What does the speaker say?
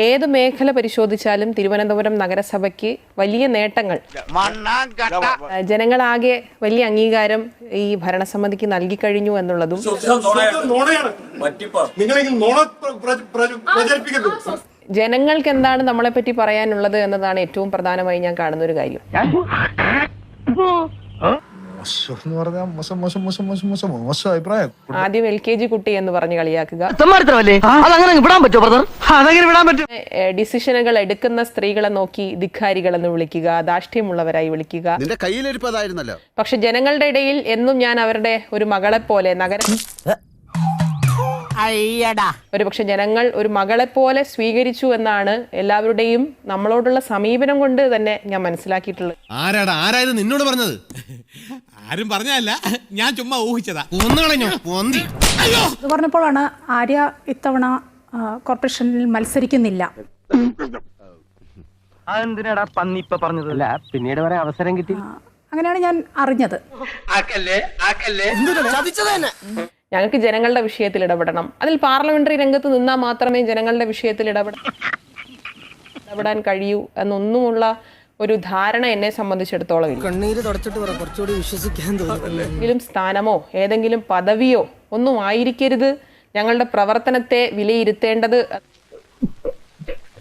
ഏത് മേഖല പരിശോധിച്ചാലും തിരുവനന്തപുരം നഗരസഭയ്ക്ക് വലിയ നേട്ടങ്ങൾ. ജനങ്ങളാകെ വലിയ അംഗീകാരം ഈ ഭരണസമിതിക്ക് നൽകി കഴിഞ്ഞു എന്നുള്ളതും ജനങ്ങൾക്ക് എന്താണ് നമ്മളെ പറ്റി പറയാനുള്ളത് എന്നതാണ് ഏറ്റവും പ്രധാനമായി ഞാൻ കാണുന്ന ഒരു കാര്യം മോശം എന്ന് പറഞ്ഞാൽ മോശം മോശം മോശം മോശം മോശം മോശം അഭിപ്രായം. ആദ്യം എൽ കെ ജി കുട്ടി എന്ന് പറഞ്ഞ് കളിയാക്കുക. ഡിസിഷനുകൾ എടുക്കുന്ന സ്ത്രീകളെ നോക്കി ധിക്കാരികൾ എന്ന് വിളിക്കുക ധാർഷ്ട്യമുള്ളവരായി വിളിക്കുക. നിന്റെ പക്ഷെ ജനങ്ങളുടെ ഇടയിൽ എന്നും ഞാൻ അവരുടെ ഒരു മകളെ പോലെ നഗര ഒരു പക്ഷെ ജനങ്ങൾ ഒരു മകളെ പോലെ സ്വീകരിച്ചു എന്നാണ് എല്ലാവരുടെയും നമ്മളോടുള്ള സമീപനം കൊണ്ട് തന്നെ ഞാൻ മനസ്സിലാക്കിയിട്ടുള്ളത്. ആരാടാ? ആരായത് നിന്നോട് പറഞ്ഞത്? ആരും പറഞ്ഞല്ല ഞാൻ ചുമ്മാ ഊഹിച്ചതാ. ഇത് പറഞ്ഞപ്പോഴാണ് ആര്യ ഇത്തവണ ആ, കോർപ്പറേഷനിൽ മത്സരിക്കുന്നില്ല. അതെന്തിനാടാ പന്നി ഇപ്പൊ പറഞ്ഞത്? അല്ല പിന്നീട് വരെ അവസരം കിട്ടി. ആ, അങ്ങനെയാണ് ഞാൻ അറിഞ്ഞത്. ഞങ്ങൾക്ക് ജനങ്ങളുടെ വിഷയത്തിൽ ഇടപെടണം. അതിൽ പാർലമെന്ററി രംഗത്ത് നിന്നാൽ മാത്രമേ ജനങ്ങളുടെ വിഷയത്തിൽ ഇടപെട ഇടപെടാൻ കഴിയൂ എന്നൊന്നുമുള്ള ഒരു ധാരണ എന്നെ സംബന്ധിച്ചിടത്തോളം ഇല്ല. കണ്ണീര് തുടച്ചിട്ട് കുറച്ചുകൂടി വിശ്വസിക്കാൻ തോന്നുന്നു. സ്ഥാനമോ ഏതെങ്കിലും പദവിയോ ഒന്നും ആയിരിക്കരുത്. ഞങ്ങളുടെ പ്രവർത്തനത്തെ വിലയിരുത്തേണ്ടത്